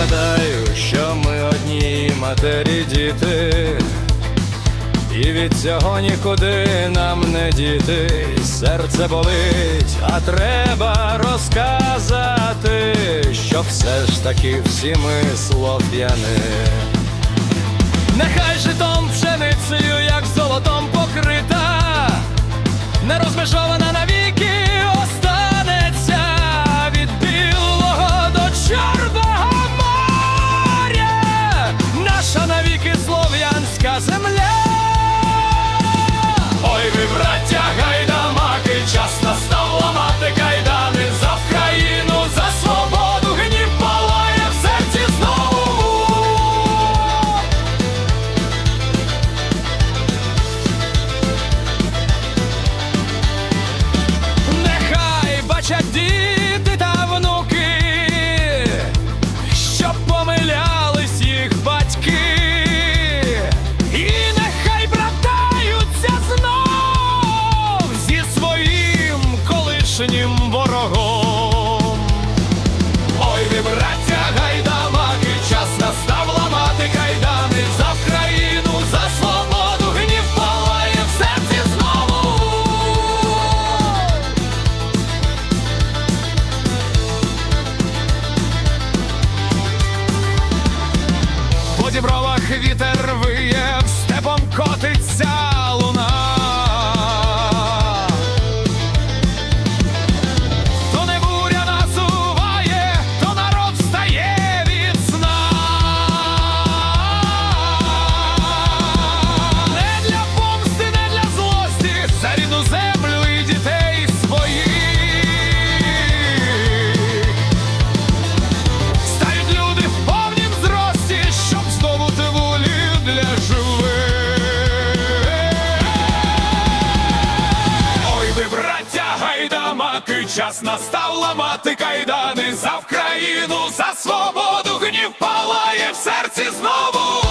гадаю, що ми одні матері діти, і від цього нікуди нам не діти, серце болить, а треба розказати, що все ж таки всі ми слов'яни. Нехай житом пшеницею я українська земля. вишнім собаки, час настав ламати кайдани за Вкраїну, за свободу гнів палає в серці знову.